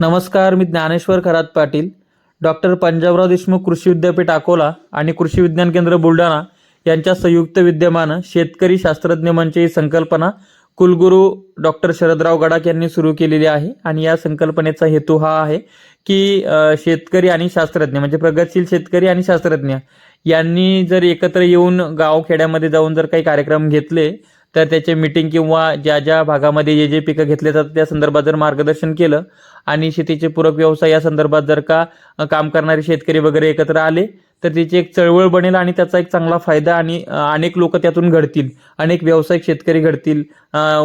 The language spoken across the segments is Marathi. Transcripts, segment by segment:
नमस्कार मी ज्ञानेश्वर खरात पाटील. डॉक्टर पंजाबराव देशमुख कृषी विद्यापीठ अकोला आणि कृषी विज्ञान केंद्र बुलढाणा यांच्या संयुक्त विद्यमानं शेतकरी शास्त्रज्ञ मंच ही संकल्पना कुलगुरू डॉक्टर शरदराव गडाख यांनी सुरू केलेली आहे. आणि या संकल्पनेचा हेतू हा आहे की शेतकरी आणि शास्त्रज्ञ म्हणजे प्रगतशील शेतकरी आणि शास्त्रज्ञ यांनी जर एकत्र येऊन गावखेड्यामध्ये जाऊन जर काही कार्यक्रम घेतले तर त्याचे मीटिंग किंवा ज्या ज्या भागामध्ये जे जे पिकं घेतले जातात त्या संदर्भात जर मार्गदर्शन केलं आणि शेतीचे पूरक व्यवसाय या संदर्भात जर का काम करणारे शेतकरी वगैरे एकत्र आले तर त्याची एक चळवळ बनेल आणि त्याचा एक चांगला फायदा आणि अनेक लोक त्यातून घडतील. अनेक व्यावसायिक शेतकरी घडतील.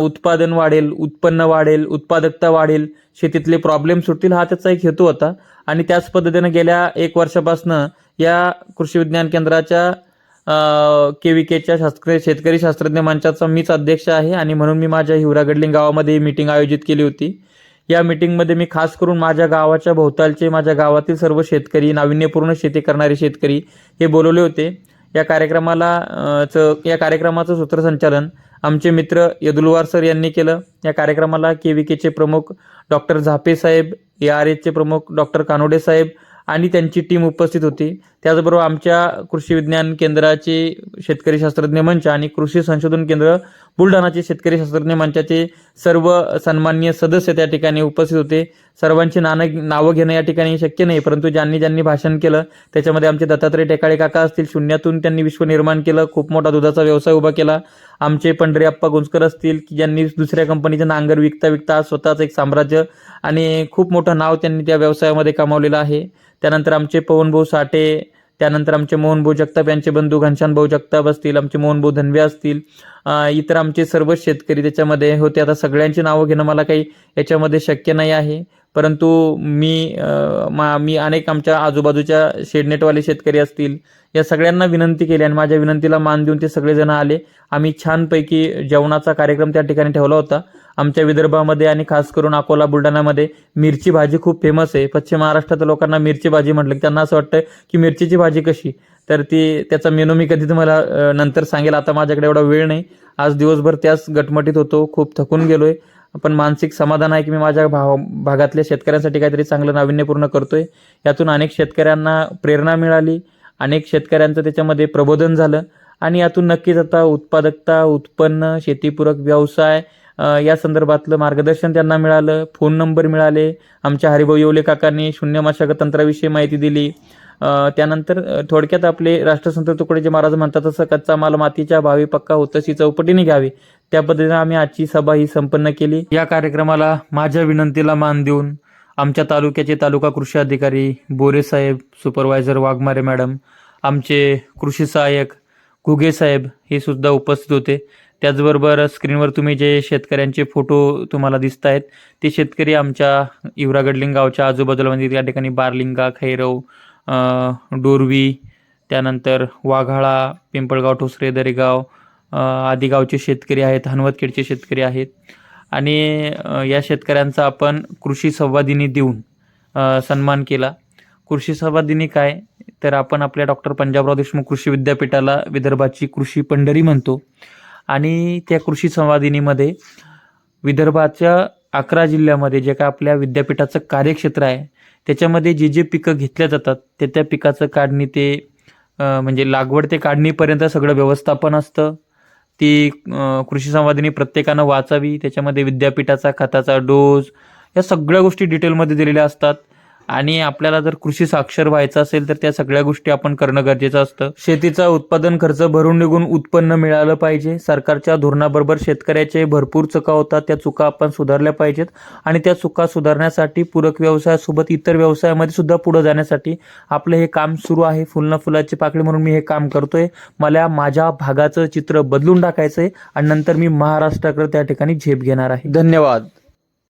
उत्पादन वाढेल उत्पन्न वाढेल उत्पादकता वाढेल शेतीतले प्रॉब्लेम सुटतील हा त्याचा एक हेतू होता. आणि त्याच पद्धतीनं गेल्या एक वर्षापासनं या कृषी विज्ञान केंद्राच्या के व्ही केच्या शास्त्र शेतकरी शास्त्रज्ञ मंचाचा मीच अध्यक्ष आहे आणि म्हणून मी माझ्या हिवरागडलिंग गावामध्ये मीटिंग आयोजित केली होती. या मीटिंगमध्ये मी खास करून माझ्या गावाच्या भोवतालचे माझ्या गावातील सर्व शेतकरी नाविन्यपूर्ण शेती करणारे शेतकरी हे बोलवले होते. या कार्यक्रमाला च या कार्यक्रमाचं सूत्रसंचालन आमचे मित्र यदुलवार सर यांनी केलं. या कार्यक्रमाला के व्ही केचे प्रमुख डॉक्टर झापे साहेब ए आर एचचे प्रमुख डॉक्टर कानोडे साहेब आणि त्यांची टीम उपस्थित होती. त्याचबरोबर आमच्या कृषी विज्ञान केंद्राचे शेतकरी शास्त्रज्ञ मंच आणि कृषी संशोधन केंद्र बुलढाणाचे शेतकरी शास्त्रज्ञ मंचाचे सर्व सन्मान्य सदस्य त्या ठिकाणी उपस्थित होते. सर्वांची नाणं नावं घेणं या ठिकाणी शक्य नाही परंतु ज्यांनी ज्यांनी भाषण केलं त्याच्यामध्ये आमचे दत्तात्रय टेकाळे काका असतील शून्यातून त्यांनी विश्व निर्माण केलं खूप मोठा दुधाचा व्यवसाय उभा केला. आमचे पंढरी आप्पा गुंजकर असतील की ज्यांनी दुसऱ्या कंपनीचे नांगर विकता विकता स्वतःच स्वतःचं एक साम्राज्य आणि खूप मोठं नाव त्यांनी त्या व्यवसायामध्ये कमावलेलं आहे. त्यानंतर आमचे पवनभाऊ साठे त्यानंतर आमचे मोहनभाऊ जगताप यांचे बंधू घनशानभाऊ जगताप असतील आमचे मोहनभाऊ धनवे असतील इतर आमचे सर्व शेतकरी त्याच्यामध्ये होते. आता सगळ्यांची नावं घेणं मला काही याच्यामध्ये शक्य नाही आहे. परंतु मी मा मी अनेक आमच्या आजूबाजूच्या शेडनेटवाले शेतकरी असतील या सगळ्यांना विनंती केली आणि माझ्या विनंतीला मान देऊन ते सगळेजण आले. आम्ही छानपैकी जेवणाचा कार्यक्रम त्या ठिकाणी ठेवला होता. आमच्या विदर्भामध्ये आणि खास करून अकोला बुलढाण्यामध्ये मिरची भाजी खूप फेमस आहे. पश्चिम महाराष्ट्रातील लोकांना मिरची भाजी म्हटलं की त्यांना असं वाटतं की मिरचीची भाजी कशी? तर ती त्याचा मेनू मी कधी तुम्हाला नंतर सांगेल. आता माझ्याकडे एवढा वेळ नाही. आज दिवसभर त्याच गटमटीत होतो. खूप थकून गेलोय. पण मानसिक समाधान आहे की मी माझ्या भाव भागातल्या शेतकऱ्यांसाठी काहीतरी चांगलं नाविन्यपूर्ण करतोय. यातून अनेक शेतकऱ्यांना प्रेरणा मिळाली. अनेक शेतकऱ्यांचं त्याच्यामध्ये प्रबोधन झालं. आणि यातून नक्कीच आता उत्पादकता उत्पन्न शेतीपूरक व्यवसाय या संदर्भातलं मार्गदर्शन त्यांना मिळालं. फोन नंबर मिळाले. आमच्या हरिभाऊ येवले काकांनी शून्य मशागत तंत्राविषयी माहिती दिली. त्यानंतर थोडक्यात आपले राष्ट्रसंत तुकडोजी महाराज म्हणतात तसं कच्चा माल मातीच्या भावी पक्का होतशी चौपटीने घ्यावी. त्या पद्धतीने आम्ही आजची सभा ही संपन्न केली. या कार्यक्रमाला माझ्या विनंतीला मान देऊन आमच्या तालुक्याचे तालुका कृषी अधिकारी बोरे साहेब सुपरवायझर वाघमारे मॅडम आमचे कृषी सहाय्यक घुगे साहेब हे सुद्धा उपस्थित होते. त्याचबरोबर स्क्रीनवर तुम्ही जे शेतकऱ्यांचे फोटो तुम्हाला दिसत आहेत ते शेतकरी आमच्या इवरागडलिंग गावच्या आजूबाजूला म्हणजे त्या ठिकाणी बारलिंगा खैरव डोरवी त्यानंतर वाघाळा पिंपळगाव ठोसरे दरेगाव आदी गावचे शेतकरी आहेत हनवतखेडचे शेतकरी आहेत. आणि या शेतकऱ्यांचा आपण कृषी संवादिनी देऊन सन्मान केला. कृषी संवादिनी काय? तर आपण आपल्या डॉक्टर पंजाबराव देशमुख कृषी विद्यापीठाला विदर्भाची कृषी पंढरी म्हणतो. आणि त्या कृषी संवादिनीमध्ये विदर्भाच्या अकरा जिल्ह्यामध्ये जे काय आपल्या विद्यापीठाचं कार्यक्षेत्र आहे त्याच्यामध्ये जे जे पिकं घेतल्या जातात त्या त्या पिकाचं काढणी ते म्हणजे लागवड ते काढणीपर्यंत सगळं व्यवस्थापन असतं. ती कृषी संवादिनी प्रत्येकानं वाचावी त्याच्यामध्ये विद्यापीठाचा खताचा डोस या सगळ्या गोष्टी डिटेलमध्ये दिलेल्या असतात. आणि आपल्याला जर कृषी साक्षर व्हायचं असेल तर त्या सगळ्या गोष्टी आपण करणं गरजेचं असतं. शेतीचा उत्पादन खर्च भरून निघून उत्पन्न मिळालं पाहिजे. सरकारच्या धोरणाबरोबर शेतकऱ्याचे भरपूर चुका होतात. त्या चुका आपण सुधारल्या पाहिजेत. आणि त्या चुका सुधारण्यासाठी पूरक व्यवसायासोबत इतर व्यवसायामध्ये सुद्धा पुढे जाण्यासाठी आपलं हे काम सुरू आहे. फुलना फुलाची पाकळी म्हणून मी हे काम करतोय. मला माझ्या भागाचं चित्र बदलून टाकायचं आहे आणि नंतर मी महाराष्ट्राकडे त्या ठिकाणी झेप घेणार आहे. धन्यवाद.